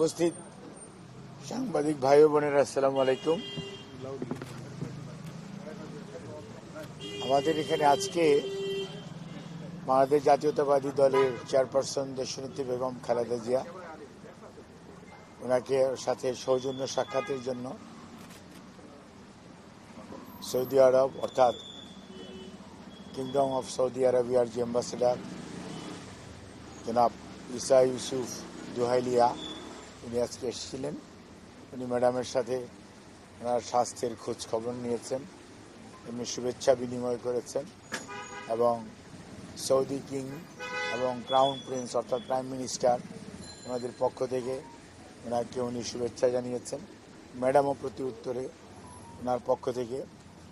উপস্থিত সাংবাদিক ভাই বোনেরা, আসসালামু আলাইকুম। আমাদের এখানে আজকে বাংলাদেশ জাতীয়তাবাদী দলের চেয়ারপারসন দেশনেত্রী বেগম খালেদা জিয়া, ওনাকে সাথে সৌজন্য সাক্ষাতের জন্য সৌদি আরব, অর্থাৎ কিংডম অফ সৌদি আরবিয়ার যে অ্যাম্বাসেডার জনাব ইসা ইউসুফ দুহাইলিয়া উনি আজকে এসেছিলেন। উনি ম্যাডামের সাথে ওনার স্বাস্থ্যের খোঁজ খবর নিয়েছেন এমনি শুভেচ্ছা বিনিময় করেছেন এবং সৌদি কিং এবং ক্রাউন প্রিন্স অর্থাৎ প্রাইম মিনিস্টার ওনাদের পক্ষ থেকে ওনাকে উনি শুভেচ্ছা জানিয়েছেন। ম্যাডামও প্রতি উত্তরে ওনার পক্ষ থেকে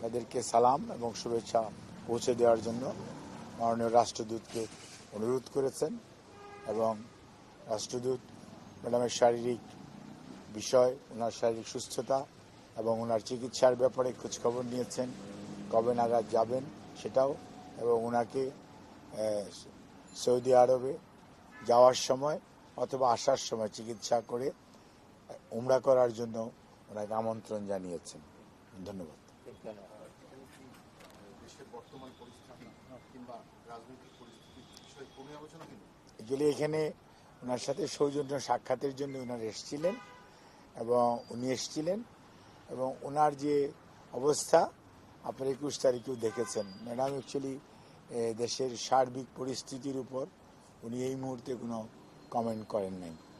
তাদেরকে সালাম এবং শুভেচ্ছা পৌঁছে দেওয়ার জন্য মাননীয় রাষ্ট্রদূতকে অনুরোধ করেছেন এবং রাষ্ট্রদূত ম্যাডামের শারীরিক বিষয় ওনার শারীরিক সুস্থতা এবং ওনার চিকিৎসার ব্যাপারে খোঁজখবর নিয়েছেন কবে নাগাদ যাবেন সেটাও এবং ওনাকে সৌদি আরবে যাওয়ার সময় অথবা আসার সময় চিকিৎসা করে উমরা করার জন্য ওনাকে আমন্ত্রণ জানিয়েছেন। ধন্যবাদ। অ্যাকচুয়ালি এখানে ওনার সাথে সৌজন্য সাক্ষাতের জন্য ওনার এসেছিলেন এবং উনি এসেছিলেন এবং ওনার যে অবস্থা আপনার একুশ তারিখেও দেখেছেন। ম্যাডাম অ্যাকচুয়ালি দেশের সার্বিক পরিস্থিতির উপর উনি এই মুহূর্তে কোনো কমেন্ট করেন নাই।